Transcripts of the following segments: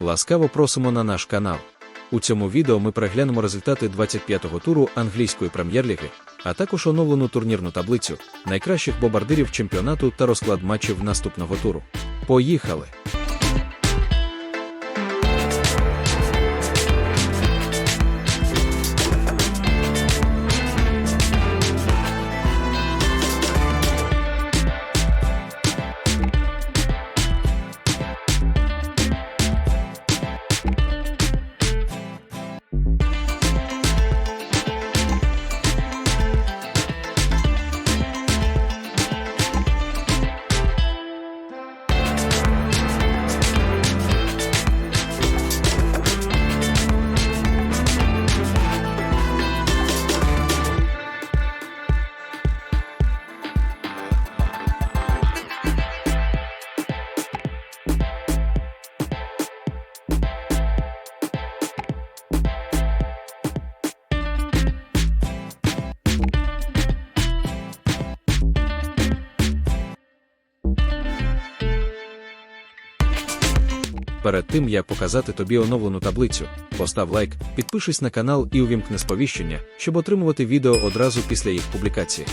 Ласкаво просимо на наш канал. У цьому відео ми переглянемо результати 25-го туру англійської прем'єр-ліги, а також оновлену турнірну таблицю найкращих бомбардирів чемпіонату та розклад матчів наступного туру. Поїхали! Перед тим як показати тобі оновлену таблицю, постав лайк, підпишись на канал і увімкни сповіщення, щоб отримувати відео одразу після їх публікації.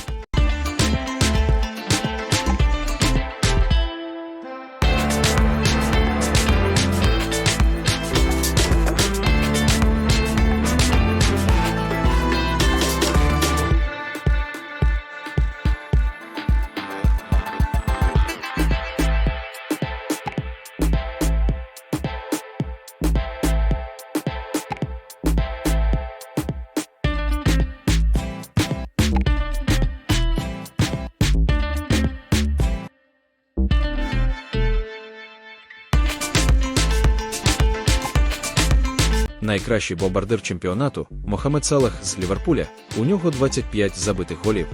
Найкращий бомбардир чемпіонату Мохамед Салах з Ліверпуля. У нього 25 забитих голів.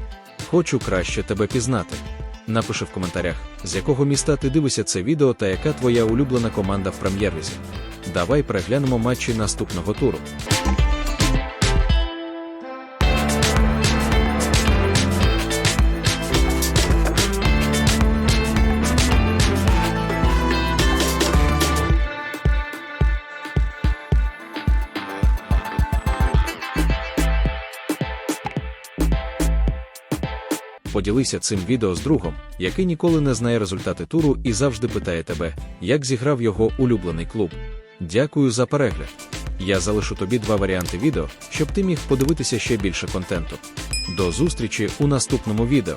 Хочу краще тебе пізнати. Напиши в коментарях, з якого міста ти дивишся це відео та яка твоя улюблена команда в прем'єр-лізі. Давай переглянемо матчі наступного туру. Поділися цим відео з другом, який ніколи не знає результати туру і завжди питає тебе, як зіграв його улюблений клуб. Дякую за перегляд. Я залишу тобі два варіанти відео, щоб ти міг подивитися ще більше контенту. До зустрічі у наступному відео.